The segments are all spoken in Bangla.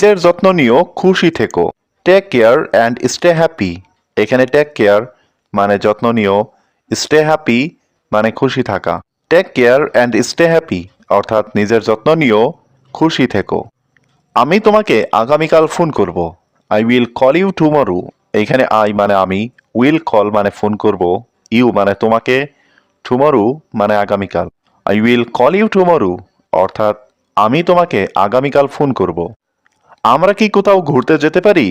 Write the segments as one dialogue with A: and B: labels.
A: নিজের যত্ন নিও, খুশি থেকো। Take care and stay happy এখানে টেক কেয়ার মানে যত্ন নিও স্টে হ্যাপি মানে খুশি থাকা। Take care and stay happy অর্থাৎ নিজের যত্ন নিও, খুশি থেকো। আমি তোমাকে আগামীকাল ফোন করব। I will call you tomorrow এইখানে আই মানে আমি উইল কল মানে ফোন করব। ইউ মানে তোমাকে টুমরো মানে আগামীকাল। I will call you tomorrow অর্থাৎ আমি তোমাকে আগামীকাল ফোন করব। আমরা কি কোথাও ঘুরতে যেতে পারি?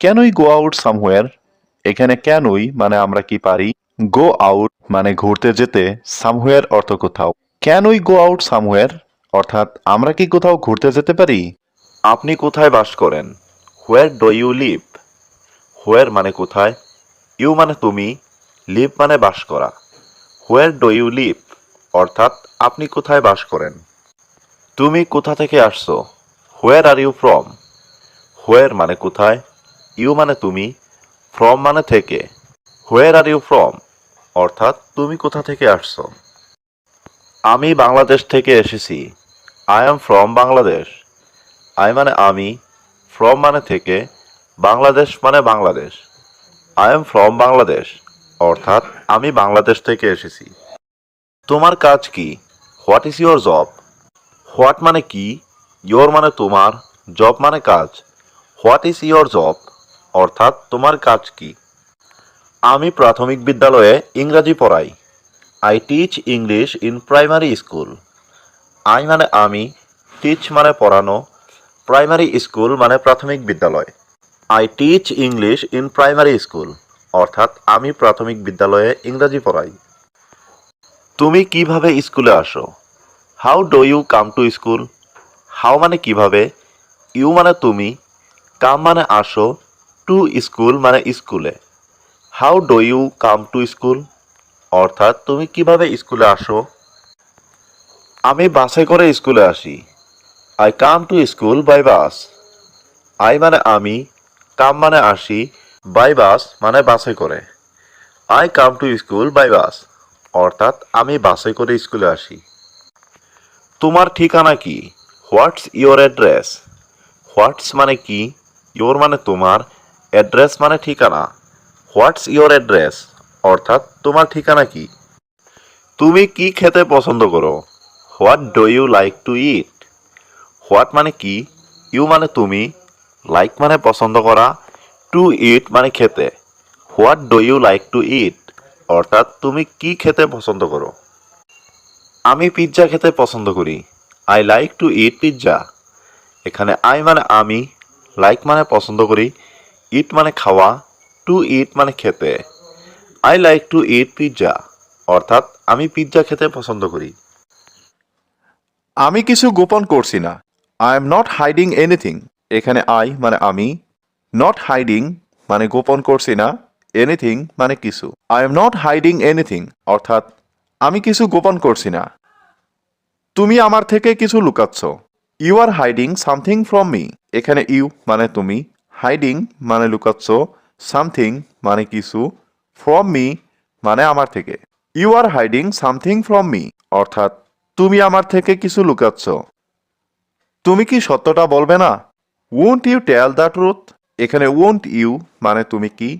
A: ক্যানই গো আউট সামওয়্যার এখানে ক্যানই মানে আমরা কি পারি? গো আউট মানে ঘুরতে যেতে সামওয়্যার অর্থ কোথাও। ক্যানই গো আউট সামওয়্যার অর্থাৎ আমরা কি কোথাও ঘুরতে যেতে পারি? আপনি কোথায় বাস করেন? Where do you live where মানে কোথায়? ইউ মানে তুমি? লিভ মানে বাস করা। হোয়ার ডো ইউ লিভ অর্থাৎ আপনি কোথায় বাস করেন? তুমি কোথা থেকে আসছো? Where are you from where মানে কোথায়? ইউ মানে তুমি? ফ্রম মানে থেকে? হোয়ার আর ইউ ফ্রম অর্থাৎ তুমি কোথা থেকে আসছো? আমি বাংলাদেশ থেকে এসেছি। I am from Bangladesh I মানে আমি ফ্রম মানে থেকে, বাংলাদেশ মানে Bangladesh. I am from Bangladesh অর্থাৎ আমি বাংলাদেশ থেকে এসেছি। তোমার কাজ কি? What is your job what মানে কি? ইয়োর মানে তোমার জব মানে কাজ। হোয়াট ইজ ইয়োর জব অর্থাৎ তোমার কাজ কি? আমি প্রাথমিক বিদ্যালয়ে ইংরাজি পড়াই। I teach English in primary school I মানে আমি টিচ মানে পড়ানো। প্রাইমারি স্কুল মানে প্রাথমিক বিদ্যালয়। I teach English in primary school অর্থাৎ আমি প্রাথমিক বিদ্যালয়ে ইংরাজি পড়াই। তুমি কীভাবে স্কুলে আসো? How do you come to school how মানে কীভাবে, ইউ মানে তুমি, কাম মানে আসো, টু স্কুল মানে স্কুলে। How do you come to school? অর্থাৎ তুমি কীভাবে স্কুলে আসো? আমি বাসে করে স্কুলে আসি। I come to school by bus. I মানে আমি, কাম মানে আসি, বাই বাস মানে বাসে করে। I come to school by bus. অর্থাৎ আমি বাসে করে স্কুলে আসি। তোমার ঠিকানা কি? হোয়াটস ইয়োর অ্যাড্রেস? হোয়াটস মানে কি? ইয়োর মানে তোমার, অ্যাড্রেস মানে ঠিকানা। What's your address? অর্থাৎ তোমার ঠিকানা কি? তুমি কি খেতে পছন্দ করো? What do you like to eat? What মানে কি? ইউ মানে তুমি? লাইক মানে পছন্দ করা? টু ইট মানে খেতে। What do you like to eat? অর্থাৎ তুমি কি খেতে পছন্দ করো? আমি পিৎজা খেতে পছন্দ করি। I like to eat pizza এখানে আই মানে আমি লাইক মানে পছন্দ করি ইট মানে খাওয়া টু ইট মানে খেতে। I like to eat pizza অর্থাৎ আমি পিৎজা খেতে পছন্দ করি। আমি কিছু গোপন করছি না। I am not hiding anything এখানে আই মানে আমি নট হাইডিং মানে গোপন করছি না এনিথিং মানে কিছু। I am not hiding anything অর্থাৎ আমি কিছু গোপন করছি না। তুমি আমার থেকে কিছু লুকাচ্ছ। You are hiding something from me এখানে ইউ মানে তুমি। হাইডিং মানে লুকাচ্ছ। সামথিং মানে কিছু। ফ্রম মি মানে আমার থেকে। You are hiding something from me অর্থাৎ তুমি আমার থেকে কিছু লুকাচ্ছ। তুমি কি সত্যটা বলবে না? Won't you tell the truth এখানে ওন্ট ইউ মানে তুমি কি?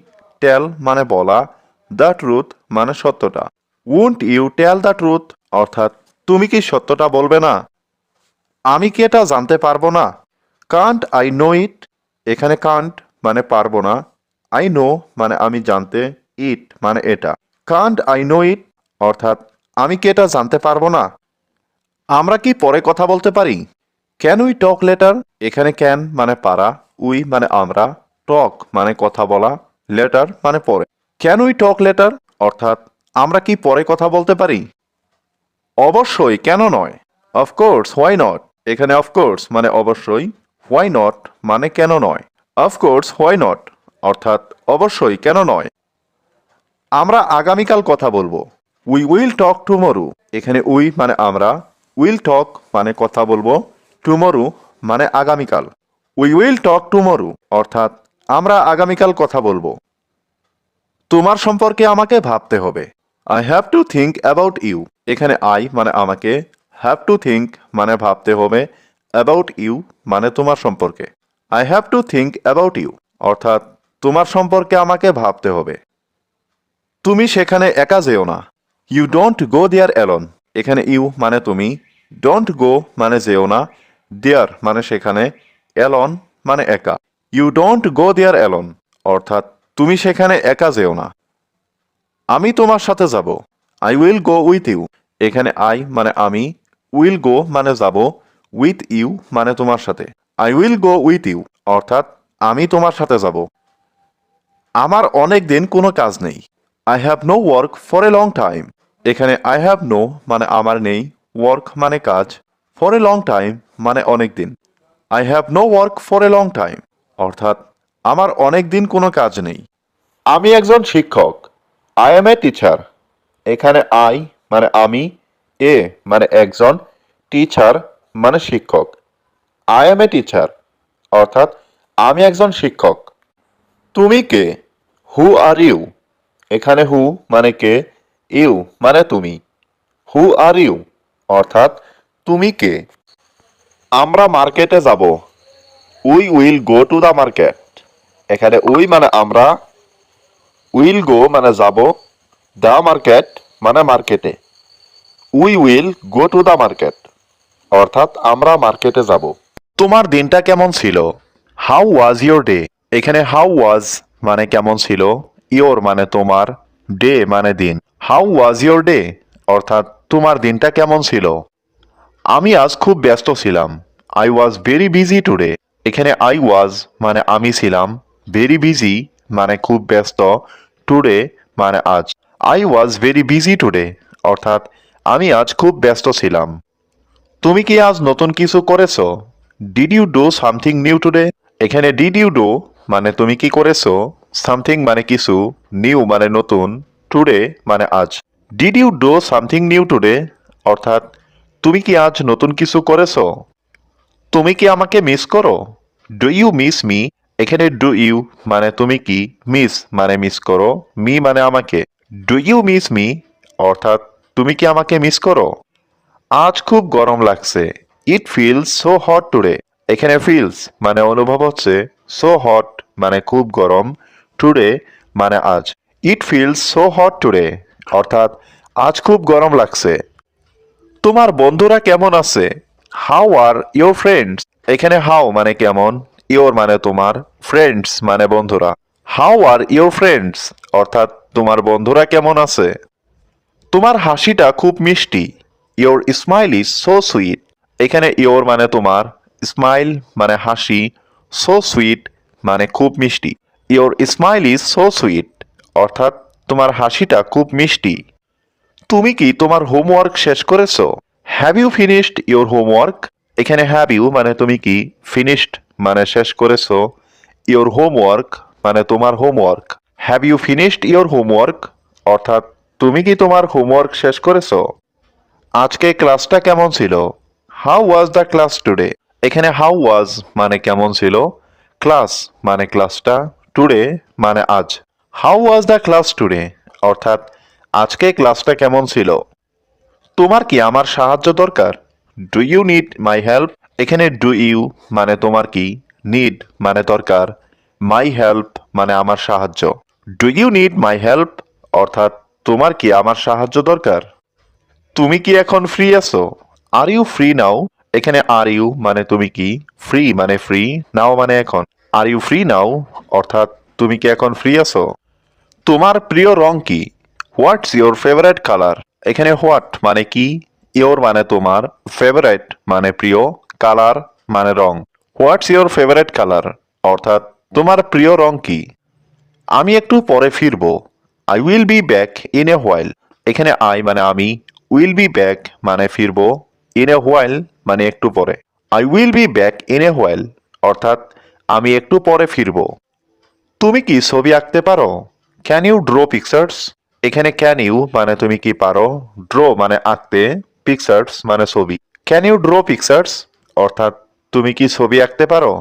A: টেল মানে বলা। দ্য ট্রুথ মানে সত্যটা। Won't you tell the truth অর্থাৎ তুমি কি সত্যটা বলবে না? আমি কি এটা জানতে পারব না? কান্ট আই নো ইট এখানে কান্ট মানে পারব না। আই নো মানে আমি জানতে ইট মানে এটা। কান্ট আই নো ইট অর্থাৎ, আমি কি এটা জানতে পারব না? আমরা কি পরে কথা বলতে পারি? ক্যান উই টক লেটার এখানে ক্যান মানে পারা উই মানে আমরা টক মানে কথা বলা লেটার মানে পরে। ক্যান উই টক লেটার অর্থাৎ, আমরা কি পরে কথা বলতে পারি? অবশ্যই, কেন নয়? অফকোর্স হোয়াই নট এখানে অফকোর্স মানে অবশ্যই হোয়াই নট মানে কেন নয়? অফকোর্স হোয়াই নট অর্থাৎ অবশ্যই, কেন নয়? আমরা আগামীকাল কথা বলব। উই উইল টক টুমরু এখানে উই মানে আমরা। উইল টক মানে কথা বলব। টুমরু মানে আগামীকাল। উই উইল টক টুমরু অর্থাৎ আমরা আগামীকাল কথা বলব। তোমার সম্পর্কে আমাকে ভাবতে হবে। I have to think about you এখানে আই মানে আমাকে। হ্যাভ টু থিঙ্ক মানে ভাবতে হবে। অ্যাবাউট ইউ মানে তোমার সম্পর্কে। I have to think about you অর্থাৎ তোমার সম্পর্কে আমাকে ভাবতে হবে। তুমি সেখানে একা যেও না। You don't go there alone এখানে ইউ মানে তুমি। ডোন্ট গো মানে যেও না। দেয়ার মানে সেখানে। অ্যালন মানে একা। You don't go there alone অর্থাৎ তুমি সেখানে একা যেও না। আমি তোমার সাথে যাব। I will go with you এখানে আই মানে আমি উইল গো মানে যাব উইথ ইউ মানে তোমার সাথে। I will go with you অর্থাৎ আমি তোমার সাথে যাব। আমার অনেক দিন কোনো কাজ নেই। I have no work for a long time এখানে আই হ্যাভ নো মানে আমার নেই ওয়ার্ক মানে কাজ ফর এ লং টাইম মানে অনেক দিন। I have no work for a long time অর্থাৎ আমার অনেক দিন কোনো কাজ নেই। আমি একজন শিক্ষক। আই এম এ টিচার এখানে আই মানে আমি এ মানে একজন টিচার মানে শিক্ষক। আই এম এ টিচার অর্থাৎ আমি একজন শিক্ষক। তুমি কে? হু আর ইউ এখানে হু মানে কে ইউ মানে তুমি। হু আর ইউ অর্থাৎ তুমি কে? আমরা মার্কেটে যাব। We will go to the market এখানে উই মানে আমরা উইল গো মানে যাব, দ্য মার্কেট মানে মার্কেটে। We will go to the market, অর্থাৎ আমরা মার্কেটে যাব। তোমার দিনটা কেমন ছিল? হাউ ওয়াজ ইয়োর ডে এখানে হাউ ওয়াজ মানে কেমন ছিল? ইয়োর মানে তোমার ডে মানে দিন। হাউ ওয়াজ ইয়োর ডে অর্থাৎ তোমার দিনটা কেমন ছিল? আমি আজ খুব ব্যস্ত ছিলাম। I was very busy today এখানে আই ওয়াজ মানে আমি ছিলাম। ভেরি বিজি মানে খুব ব্যস্ত টুডে মানে আজ। I was very busy today অর্থাৎ আমি আজ খুব ব্যস্ত ছিলাম। তুমি কি আজ নতুন কিছু করেছ? Did you do something new today এখানে ডিড ইউ ডু মানে তুমি কি করেছ? সামথিং মানে কিছু নিউ মানে নতুন টুডে মানে আজ। Did you do something new today অর্থাৎ তুমি কি আজ নতুন কিছু করেছ? তুমি কি আমাকে মিস করো? ডু ইউ মিস মি এখানে ডু ইউ মানে তুমি কি মিস মানে মিস করো মি মানে আমাকে। ডু ইউ মিস মি অর্থাৎ তুমি কি আমাকে মিস করো? আজ খুব গরম লাগছে। It feels so hot today এখানে ফিলস মানে অনুভব হচ্ছে সো হট মানে খুব গরম টুডে মানে আজ। It feels so hot today অর্থাৎ আজ খুব গরম লাগছে। তোমার বন্ধুরা কেমন আছে? হাউ আর ইয়োর ফ্রেন্ডস এখানে হাউ মানে কেমন? ইয়োর মানে তোমার ফ্রেন্ডস মানে বন্ধুরা। হাউ আর ইয়োর ফ্রেন্ডস অর্থাৎ তোমার বন্ধুরা কেমন আছে? তোমার হাসিটা খুব মিষ্টি। Your smile is so sweet এখানে ইয়োর মানে তোমার স্মাইল মানে হাসি সো সুইট মানে খুব মিষ্টি। Your smile is so sweet অর্থাৎ তোমার হাসিটা খুব মিষ্টি। তুমি কি তোমার হোমওয়ার্ক শেষ করেছ? Have you finished your homework এখানে হ্যাভ ইউ মানে তুমি কি? ফিনিশড মানে শেষ করেছ। ইওর হোমওয়ার্ক মানে তোমার homework have you finished your homework অর্থাৎ তুমি কি তোমার হোমওয়ার্ক শেষ করেছ? আজকে ক্লাসটা কেমন ছিল? How was the class today এখানে হাউ ওয়াজ মানে কেমন ছিল? ক্লাস মানে ক্লাসটা টুডে মানে আজ। How was the class today অর্থাৎ আজকে ক্লাসটা কেমন ছিল? তোমার কি আমার সাহায্য দরকার? Do you need my help এখানে ডু ইউ মানে তোমার কি? নিড মানে দরকার। মাই হেল্প মানে আমার সাহায্য। Do you need my help অর্থাৎ তোমার কি আমার সাহায্য দরকার? তুমি কি এখন ফ্রি আছো? আর ইউ ফ্রি নাও এখানে আর ইউ মানে তুমি কি? ফ্রি মানে ফ্রি নাও মানে এখন। আর ইউ ফ্রি নাও অর্থাৎ তুমি কি এখন ফ্রি আছো? তোমার প্রিয় রং কি? হোয়াটস ইউর ফেভারেট কালার এখানে হোয়াট মানে কি? ইওর মানে তোমার ফেভারিট মানে প্রিয় কালার মানে রং। হোয়াটস ইওর ফেভারিট কালার অর্থাৎ, তোমার প্রিয় রং কি? আমি একটু পরে ফিরবো। I will be back in a while এখানে আই মানে আমি উইল বি ব্যাক মানে ফিরবো। ইন এ হোয়াইল মানে একটু পরে। I will be back in a while অর্থাৎ, আমি একটু পরে ফিরবো। তুমি কি ছবি আঁকতে পারো? ক্যান ইউ ড্র পিকচার্স এখানে ক্যান ইউ মানে তুমি কি পারো? ড্র মানে আঁকতে। পিকচার্স মানে ছবি। ক্যান ইউ ড্র পিকচার্স অর্থাৎ তুমি কি ছবি আঁকতে পারো?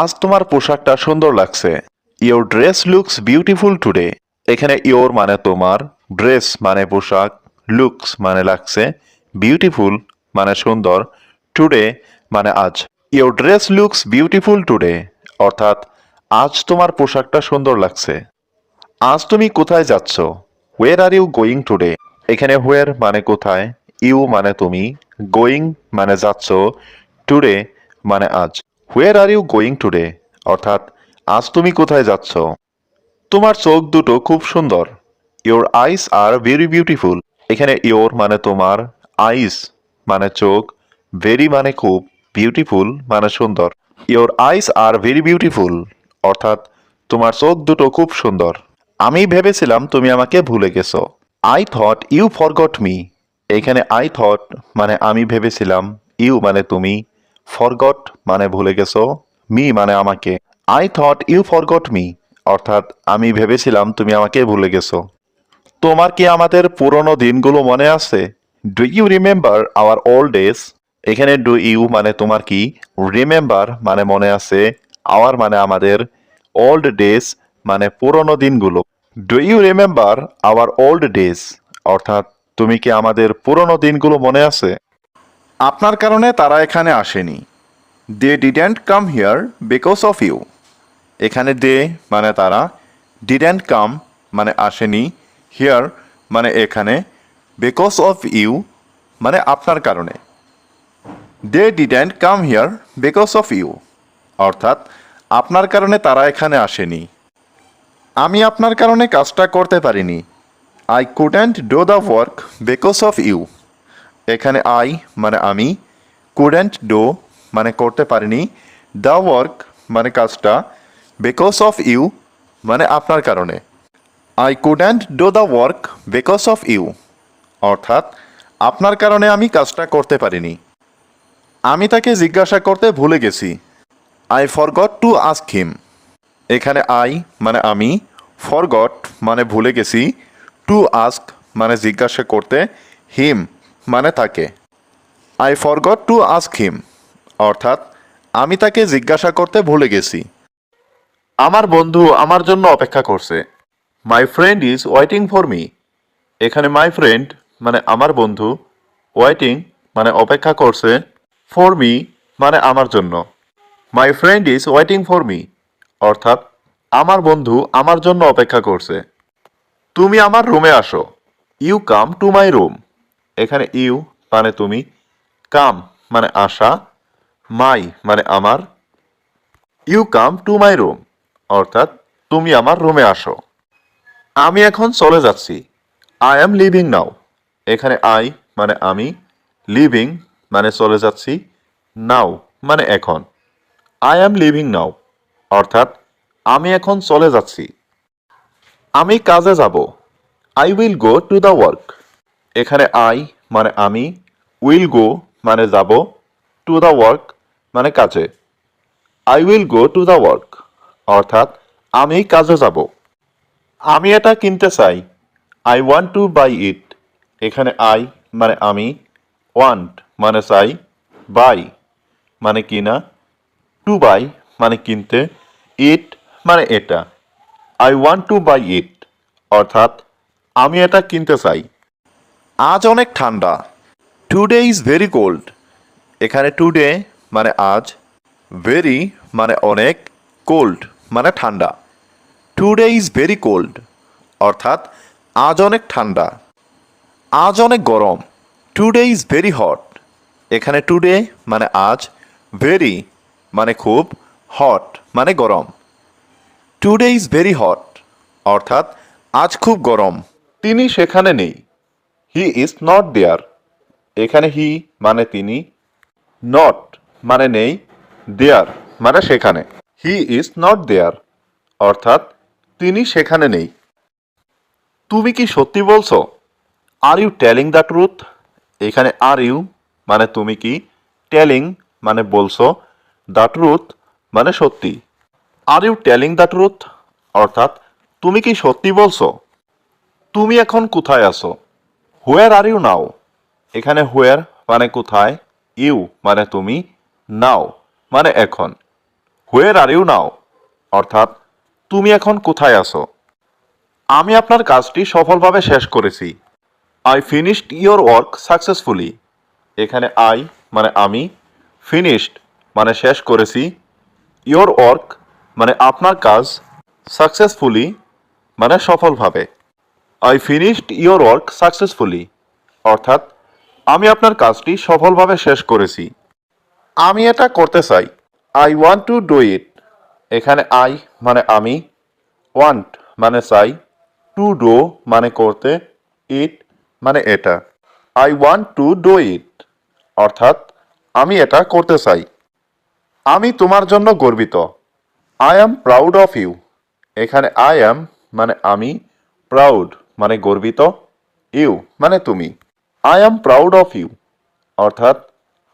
A: আজ তোমার পোশাকটা সুন্দর লাগছে। Your dress looks beautiful today এখানে ইওর মানে তোমার ড্রেস মানে পোশাক লুকস মানে লাগছে বিউটিফুল মানে সুন্দর টুডে মানে আজ। Your dress looks beautiful today অর্থাৎ আজ তোমার পোশাকটা সুন্দর লাগছে। আজ তুমি কোথায় যাচ্ছ? Where are you going today এখানে হোয়ের মানে কোথায়? ইউ মানে তুমি, গোয়িং মানে যাচ্ছ, টুডে মানে আজ। Where are you going today? অর্থাৎ, আজ তুমি কোথায় যাচ্ছ? তোমার চোখ দুটো খুব সুন্দর। Your eyes are very beautiful. এখানে ইওর মানে তোমার, আইস মানে চোখ, ভেরি মানে খুব, বিউটিফুল মানে সুন্দর। Your eyes are very beautiful. অর্থাৎ, তোমার চোখ দুটো খুব সুন্দর। আমি ভেবেছিলাম তুমি আমাকে ভুলে গেছো। I thought you forgot me. এখানে আই থট মানে আমি ভেবেছিলাম ইউ মানে তুমি ফরগট মানে ভুলে গেছো মি মানে আমাকে। I thought you forgot me অর্থাৎ আমি ভেবেছিলাম তুমি আমাকে ভুলে গেছো। তোমার কি আমাদের পুরনো দিনগুলো মনে আছে? Do you remember our old days এখানে ডু ইউ মানে তোমার কি? রিমেম্বার মানে মনে আছে আওয়ার মানে আমাদের ওল্ড ডেজ মানে পুরনো দিনগুলো। Do you remember our old days অর্থাৎ তুমি কি আমাদের পুরনো দিনগুলো মনে আছে? আপনার কারণে তারা এখানে আসেনি। They didn't come here because of you এখানে দে মানে তারা ডিডেন্ট কাম মানে আসেনি হিয়ার মানে এখানে বিকজ অফ ইউ মানে আপনার কারণে। They didn't come here because of you অর্থাৎ, আপনার কারণে তারা এখানে আসেনি। আমি আপনার কারণে কাজটা করতে পারিনি। I couldn't do the work because of you এখানে আই মানে আমি কুডেন্ট ডো মানে করতে পারিনি দ্য ওয়ার্ক মানে কাজটা বিকজ অফ ইউ মানে আপনার কারণে। I couldn't do the work because of you অর্থাৎ আপনার কারণে আমি কাজটা করতে পারিনি। আমি তাকে জিজ্ঞাসা করতে ভুলে গেছি। I forgot to ask him এখানে আই মানে আমি ফরগট মানে ভুলে গেছি। টু আস্ক মানে জিজ্ঞাসা করতে হিম মানে তাকে। I forgot to ask him অর্থাৎ, আমি তাকে জিজ্ঞাসা করতে ভুলে গেছি। আমার বন্ধু আমার জন্য অপেক্ষা করছে। My friend is waiting for me এখানে মাই ফ্রেন্ড মানে আমার বন্ধু ওয়েটিং মানে অপেক্ষা করছে ফর মি মানে আমার জন্য। My friend is waiting for me অর্থাৎ, আমার বন্ধু আমার জন্য অপেক্ষা করছে। তুমি আমার রুমে আসো। You come to my room. এখানে ইউ মানে তুমি, কাম মানে আসা, মাই মানে আমার। You come to my room, অর্থাৎ তুমি আমার রুমে আসো। আমি এখন চলে যাচ্ছি। I am leaving now. এখানে আই মানে আমি, লিভিং মানে চলে যাচ্ছি, নাও মানে এখন। আই অ্যাম লিভিং নাও, অর্থাৎ আমি এখন চলে যাচ্ছি। আমি কাজে যাব। I will go to the work এখানে আই মানে আমি উইল গো মানে যাব টু দ্য ওয়ার্ক মানে কাজে। I will go to the work অর্থাৎ, আমি কাজে যাব। আমি এটা কিনতে চাই। I want to buy it এখানে আই মানে আমি ওয়ান্ট মানে চাই বাই মানে কিনা টু বাই মানে কিনতে ইট মানে এটা। I want to buy it অর্থাৎ, আমি এটা কিনতে চাই। আজ অনেক ঠান্ডা। টুডে ইজ ভেরি কোল্ড এখানে টুডে মানে আজ। ভেরি মানে অনেক কোল্ড মানে ঠান্ডা। টুডে ইজ ভেরি কোল্ড অর্থাৎ, আজ অনেক ঠান্ডা। আজ অনেক গরম। টুডে ইজ ভেরি হট এখানে টুডে মানে আজ। ভেরি মানে খুব হট মানে গরম। টুডে ইজ ভেরি হট অর্থাৎ আজ খুব গরম। তিনি সেখানে নেই। হি ইজ নট দেয়ার এখানে হি মানে তিনি নট মানে নেই দেয়ার মানে সেখানে। হি ইজ নট দেয়ার অর্থাৎ তিনি সেখানে নেই। তুমি কি সত্যি বলছো? Are you telling the truth এখানে আর ইউ মানে তুমি কি? টেলিং মানে বলছো। দ্য ট্রুথ মানে সত্যি। Are you telling the truth অর্থাৎ, তুমি কি সত্যি বলছো? তুমি এখন কোথায় আছো? হোয়ার আর ইউ নাও এখানে হোয়ার মানে কোথায়? ইউ মানে তুমি নাও মানে এখন। হোয়ার আর ইউ নাও অর্থাৎ, তুমি এখন কোথায় আছো? আমি আপনার কাজটি সফলভাবে শেষ করেছি। I finished your work successfully এখানে আই মানে আমি ফিনিশড মানে শেষ করেছি। ইয়োর ওয়ার্ক মানে আপনার কাজ সাকসেসফুলি মানে সফলভাবে। I finished your work successfully অর্থাৎ, আমি আপনার কাজটি সফলভাবে শেষ করেছি। আমি এটা করতে চাই। I want to do it এখানে আই মানে আমি। ওয়ান্ট মানে চাই। টু ডো মানে করতে। ইট মানে এটা। I want to do it অর্থাৎ, আমি এটা করতে চাই। আমি তোমার জন্য গর্বিত। I am proud of you এখানে আই অ্যাম মানে আমি প্রাউড মানে গর্বিত ইউ মানে তুমি। I am proud of you অর্থাৎ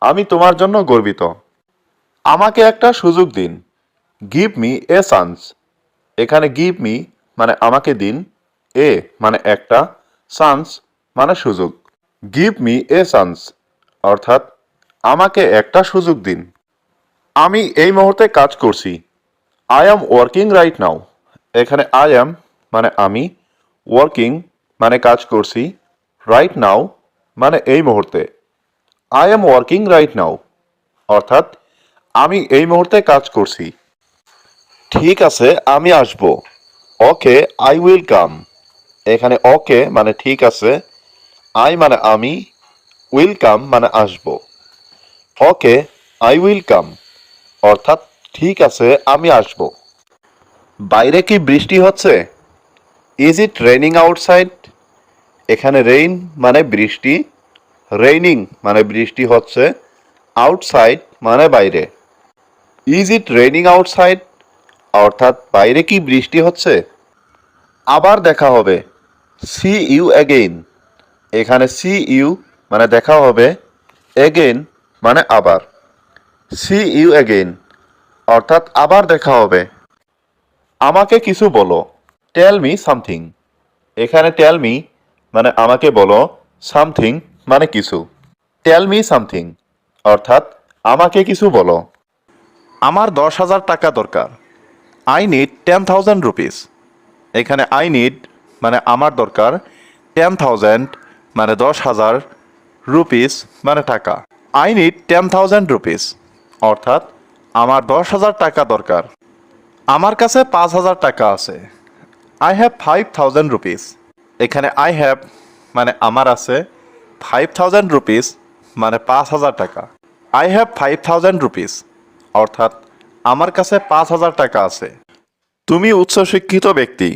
A: আমি তোমার জন্য গর্বিত। আমাকে একটা সুযোগ দিন। গিভ মি এ চান্স এখানে গিভ মি মানে আমাকে দিন। এ মানে একটা চান্স মানে সুযোগ। গিভ মি এ চান্স অর্থাৎ আমাকে একটা সুযোগ দিন। আমি এই মুহূর্তে কাজ করছি। I am working right now এখানে আই অ্যাম মানে আমি ওয়ার্কিং মানে কাজ করছি রাইট নাও মানে এই মুহূর্তে। I am working right now অর্থাৎ আমি এই মুহূর্তে কাজ করছি। ঠিক আছে, আমি আসব। ওকে আই উইল কাম এখানে ওকে মানে ঠিক আছে আই মানে আমি উইল কাম মানে আসব। ওকে আই উইল কাম অর্থাৎ ঠিক আছে, আমি আসব। বাইরে কি বৃষ্টি হচ্ছে? ইজ ইট রেইনিং আউটসাইড এখানে রেইন মানে বৃষ্টি। রেইনিং মানে বৃষ্টি হচ্ছে। আউটসাইড মানে বাইরে। ইজ ইট রেইনিং আউটসাইড অর্থাৎ বাইরে কি বৃষ্টি হচ্ছে? আবার দেখা হবে। সি ইউ অ্যাগেইন এখানে সি ইউ মানে দেখা হবে। এগেইন মানে আবার। সি ইউ অ্যাগেইন অর্থাৎ আবার দেখা হবে। আমাকে কিছু বলো। টেল মি সামথিং এখানে টেল মি মানে আমাকে বলো সামথিং মানে কিছু। টেল মি সামথিং অর্থাৎ আমাকে কিছু বলো। আমার দশ হাজার টাকা দরকার। I need ten thousand rupees এখানে আই নিড মানে আমার দরকার টেন থাউজেন্ড মানে দশ হাজার রুপিস মানে টাকা। I need ten thousand rupees অর্থাৎ আমার দশ হাজার টাকা দরকার। আমার কাছে পাঁচ হাজার টাকা আছে। I have five thousand rupees এখানে আই হ্যাভ মানে আমার আছে ফাইভ থাউজেন্ড রুপিস মানে পাঁচ হাজার টাকা। I have five thousand rupees অর্থাৎ আমার কাছে পাঁচ হাজার টাকা আছে। তুমি উচ্চশিক্ষিত ব্যক্তি।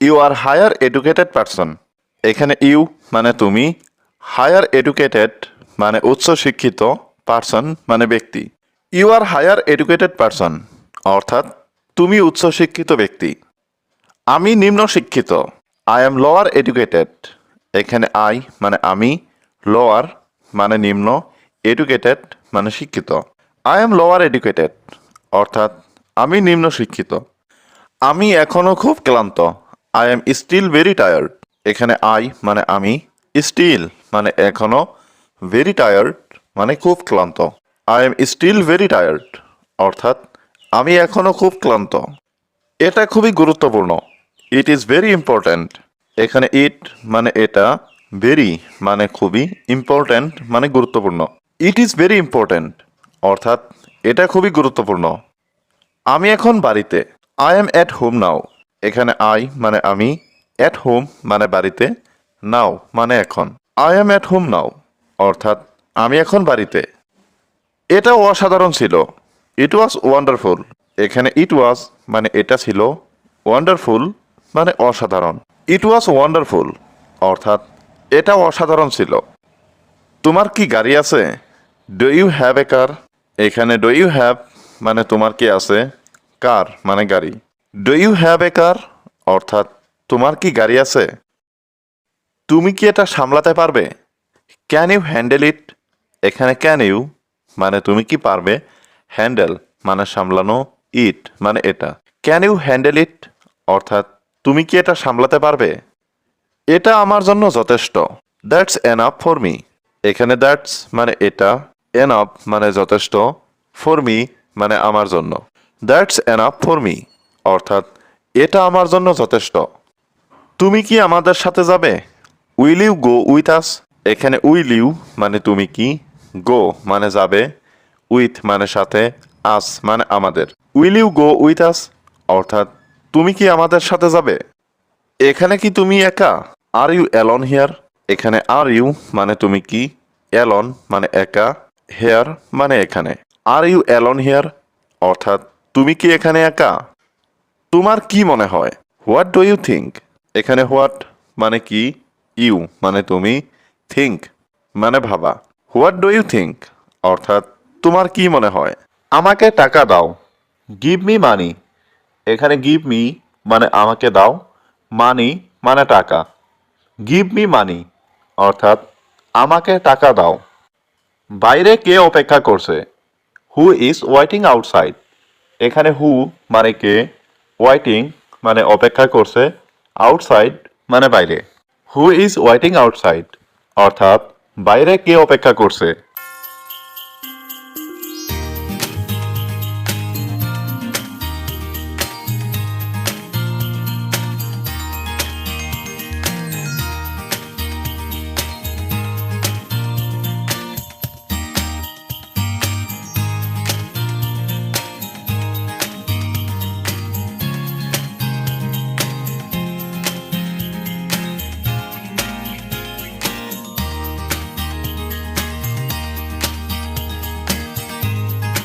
A: You are higher educated person এখানে ইউ মানে তুমি হায়ার এডুকেটেড মানে উচ্চশিক্ষিত পারসন মানে ব্যক্তি। You are higher educated person অর্থাৎ তুমি উচ্চশিক্ষিত ব্যক্তি। আমি নিম্ন শিক্ষিত। আই এম লোয়ার এডুকেটেড এখানে আই মানে আমি লোয়ার মানে নিম্ন এডুকেটেড মানে শিক্ষিত। আই এম লোয়ার এডুকেটেড অর্থাৎ আমি নিম্ন শিক্ষিত। আমি এখনও খুব ক্লান্ত। I am still very tired এখানে আই মানে আমি স্টিল মানে এখনও ভেরি টায়ার্ড মানে খুব ক্লান্ত। I am still very tired অর্থাৎ, আমি এখনও খুব ক্লান্ত। এটা খুবই গুরুত্বপূর্ণ। ইট ইজ ভেরি ইম্পর্ট্যান্ট এখানে ইট মানে এটা ভেরি মানে খুবই ইম্পর্ট্যান্ট মানে গুরুত্বপূর্ণ। ইট ইজ ভেরি ইম্পর্ট্যান্ট অর্থাৎ, এটা খুবই গুরুত্বপূর্ণ। আমি এখন বাড়িতে। I am at home now এখানে আই মানে আমি অ্যাট হোম মানে বাড়িতে নাও মানে এখন। I am at home now অর্থাৎ, আমি এখন বাড়িতে। এটা অসাধারণ ছিল। ইট ওয়াজ ওয়ান্ডারফুল এখানে ইট ওয়াজ মানে এটা ছিল ওয়ান্ডারফুল মানে অসাধারণ। ইট ওয়াজ ওয়ান্ডারফুল অর্থাৎ এটা অসাধারণ ছিল। তোমার কি গাড়ি আছে? Do you have a car এখানে ডু ইউ হ্যাভ মানে তোমার কি আছে? কার মানে গাড়ি। Do you have a car অর্থাৎ তোমার কি গাড়ি আছে? তুমি কি এটা সামলাতে পারবে? ক্যান ইউ হ্যান্ডেল ইট এখানে ক্যান ইউ মানে তুমি কি পারবে? হ্যান্ডেল মানে সামলানো ইট মানে এটা। ক্যান ইউ হ্যান্ডেল ইট অর্থাৎ তুমি কি এটা সামলাতে পারবে? এটা আমার জন্য যথেষ্ট। দ্যাটস এনাফ ফর মি এখানে দ্যাটস মানে এটা এনাফ মানে যথেষ্ট ফর মি মানে আমার জন্য। দ্যাটস এনাফ ফর মি অর্থাৎ এটা আমার জন্য যথেষ্ট। তুমি কি আমাদের সাথে যাবে? Will you go with us এখানে উইল ইউ মানে তুমি কি? গো মানে যাবে, উইথ মানে সাথে, আস মানে আমাদের। Will you go with us? অর্থাৎ তুমি কি আমাদের সাথে যাবে? এখানে কি তুমি একা? Are you alone here? এখানে আর ইউ মানে তুমি কি? অ্যালন মানে একা, হেয়ার মানে এখানে। Are you alone here? অর্থাৎ তুমি কি এখানে একা? তোমার কি মনে হয়? হোয়াট ডু ইউ থিঙ্ক এখানে হোয়াট মানে কি? ইউ মানে তুমি? থিঙ্ক মানে ভাবা। হোয়াট ডু ইউ থিঙ্ক অর্থাৎ, তোমার কি মনে হয়? আমাকে টাকা দাও। গিভ মি মানি এখানে গিভ মি মানে আমাকে দাও। মানি মানে টাকা। গিভ মি মানি অর্থাৎ, আমাকে টাকা দাও। বাইরে কে অপেক্ষা করছে? হু ইজ ওয়াইটিং আউটসাইড এখানে হু মানে কে? ওয়াইটিং মানে অপেক্ষা করছে। আউটসাইড মানে বাইরে। হু ইজ ওয়াইটিং আউটসাইড অর্থাৎ বাইরে কে অপেক্ষা করছে?